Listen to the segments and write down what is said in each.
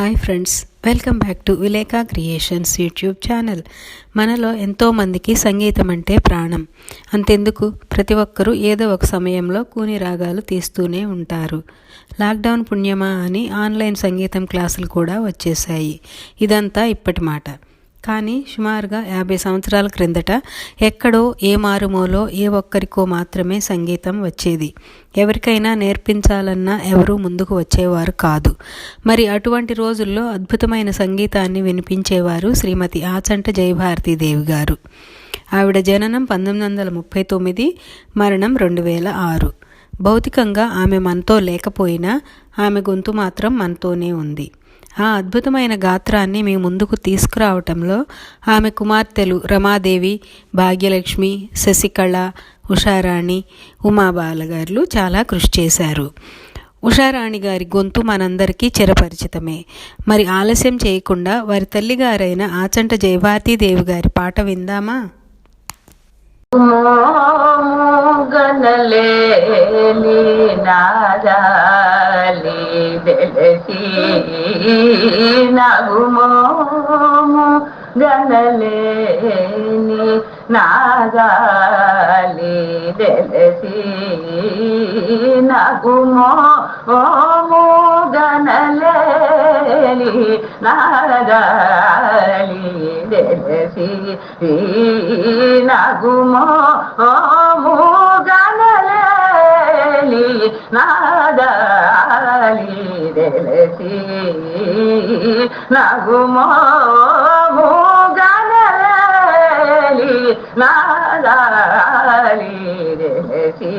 Hi friends welcome back to Vileka creations YouTube channel. మనలో ఎంతోమందికి సంగీతం అంటే ప్రాణం. అంతెందుకు? ప్రతి ఒక్కరూ ఏదో ఒక సమయంలో కూని రాగాలు తీస్తూనే ఉంటారు. లాక్డౌన్ పుణ్యమా అని ఆన్లైన్ సంగీతం క్లాసులు కూడా వచ్చేసాయి ఇదంతా ఇప్పటి మాట. కానీ సుమారుగా యాభై సంవత్సరాల క్రిందట ఎక్కడో ఏ మారుమూలో ఏ ఒక్కరికో మాత్రమే సంగీతం వచ్చేది. ఎవరికైనా నేర్పించాలన్నా ఎవరూ ముందుకు వచ్చేవారు కాదు. మరి అటువంటి రోజుల్లో అద్భుతమైన సంగీతాన్ని వినిపించేవారు శ్రీమతి ఆచంట జయభారతీదేవి గారు. ఆవిడ జననం పంతొమ్మిది వందల ముప్పై తొమ్మిది మరణం రెండు వేల ఆరు. భౌతికంగా ఆమె మనతో లేకపోయినా ఆమె గొంతు మాత్రం మనతోనే ఉంది. ఆ అద్భుతమైన గాత్రాన్ని మీ ముందుకు తీసుకురావటంలో ఆమె కుమార్తెలు రమాదేవి భాగ్యలక్ష్మి శశికళ ఉషారాణి ఉమాబాలగారులు చాలా కృషి చేశారు. ఉషారాణి గారి గొంతు మనందరికీ చిరపరిచితమే. మరి ఆలస్యం చేయకుండా వారి తల్లిగారైన ఆచంట జయభారతీదేవి గారి పాట విందామా? గనలేని నాదాలి దెలసి నగుమోము గనలేని నాదాలి దెలసి నగుమోము గనలే గనలేని నాదాలి దెలసి నగుమో గనలేలి నాదాలి దెలసి నగుమో గనలేలి నాదాలి దెలసి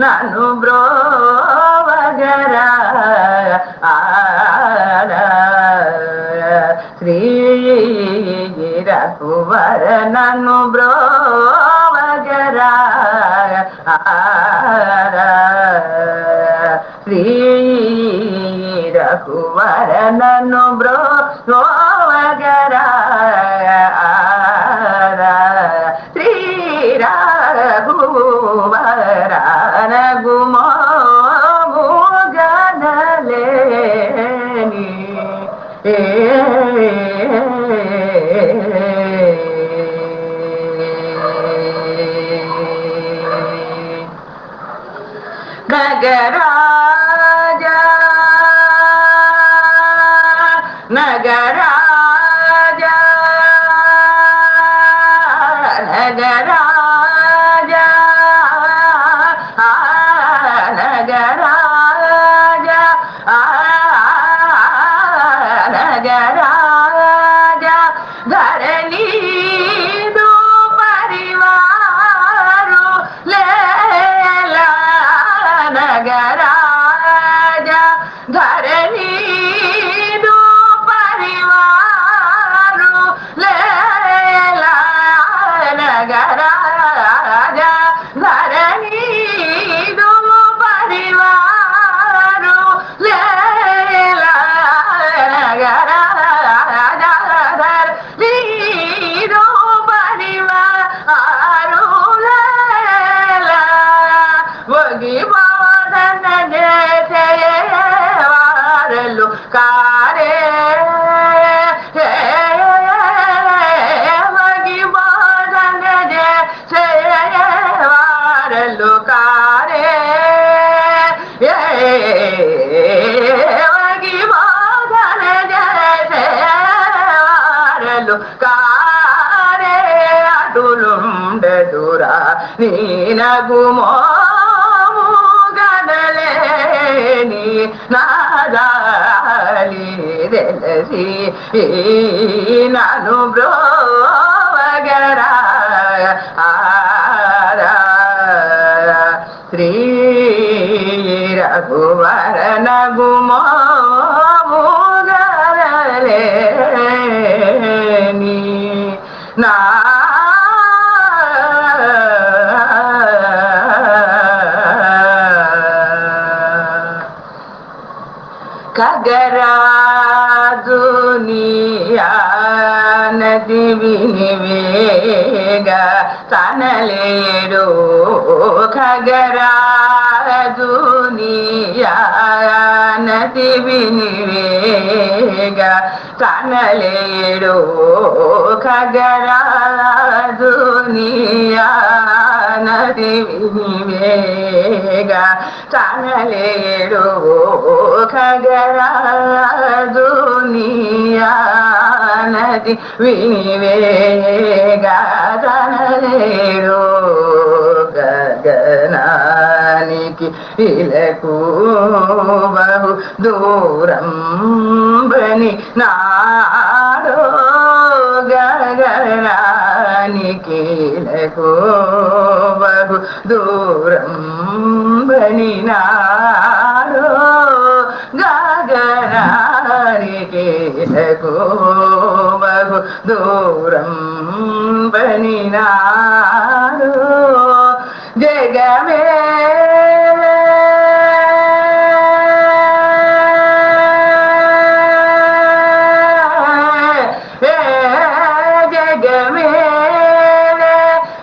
నన్ను బ్రోవగరా శ్రీ రఘువర నన్ను బ్రోవగరా శ్రీ రఘువర నన్ను బ్రోవగరా నగరాజ నగరాజ నగరాజ ga ra ga Leave వారలు కారే అటులుండదురా నీనగుమో గదలేని నాదాలి తెలిసి నను బ్రోవగరా శ్రీ రఘువర నగుమో నా కగరాజునియా నది వినివేగ తనలేడు ఖగరా నతి వినివేగ కనలేడు ఖగరాజు నతి వినివేగ కనలేడు ఖగరాజు నది వినివేగ కనలేడు గగనానికి ఇలకు బహు దూరం బని నాడో గగనానికి ఇలకు బహు దూరం బని నాడో గగనానికి ఇలకు బహు దూరం బని నాడో జగమే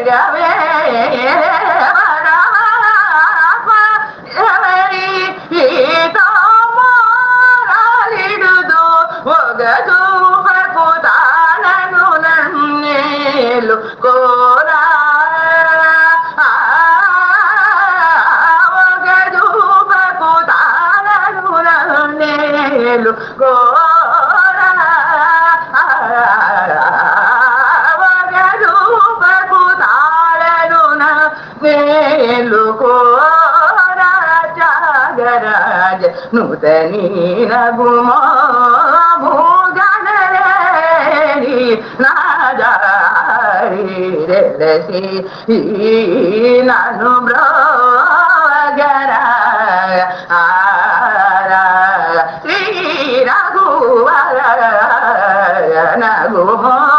జగమేలే పరమాత్మ ఎవరి ఈతో మొరలిడుదు ఒగదు భకుతాలను నన్నేలు కోరా నన్నేలు కోరా జాగరాజ భూగణరేణి నాదారి నను బ్రోగర శ్రీ రఘువర నగుమో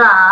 না